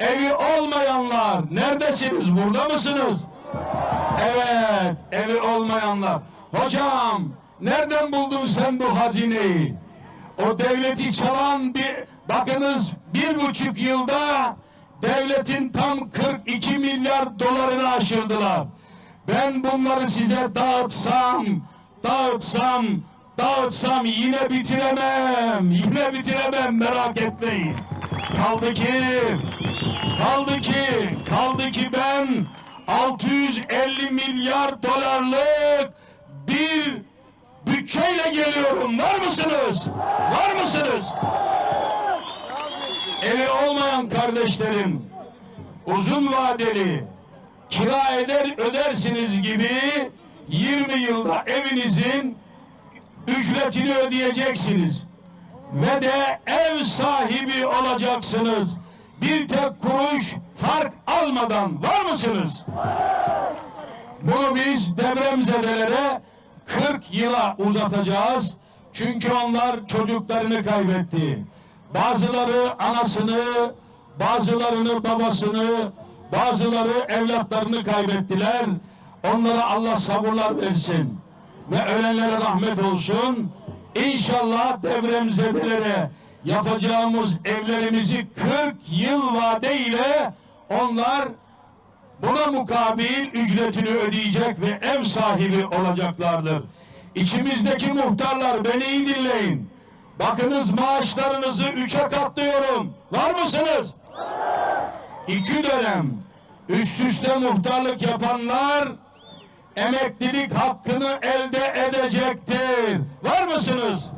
Evi olmayanlar neredesiniz? Burada mısınız? Evet, evi olmayanlar. Hocam, nereden buldun sen bu hazineyi? O devleti çalan bir, bakınız bir buçuk yılda devletin tam 42 milyar dolarını aşırdılar. Ben bunları size dağıtsam, dağıtsam, dağıtsam yine bitiremem, yine bitiremem merak etmeyin. Kaldı ki, kaldı ki, kaldı ki ben 650 milyar dolarlık bir bütçeyle geliyorum. Var mısınız? Var mısınız? Evi olmayan kardeşlerim, uzun vadeli kira eder ödersiniz gibi 20 yılda evinizin ücretini ödeyeceksiniz. Ve de ev sahibi olacaksınız. Bir tek kuruş fark almadan var mısınız? Bunu biz depremzedelere 40 yıla uzatacağız. Çünkü onlar çocuklarını kaybetti. Bazıları anasını, bazılarını babasını, bazıları evlatlarını kaybettiler. Onlara Allah sabırlar versin. Ve ölenlere rahmet olsun. İnşallah depremzedelere yapacağımız evlerimizi 40 yıl vade ile onlar Buna mukabil ücretini ödeyecek ve ev sahibi olacaklardır. İçimizdeki muhtarlar beni iyi dinleyin. Bakınız maaşlarınızı üçe katlıyorum. Var mısınız? İki dönem üst üste muhtarlık yapanlar emeklilik hakkını elde edecektir. Var mısınız?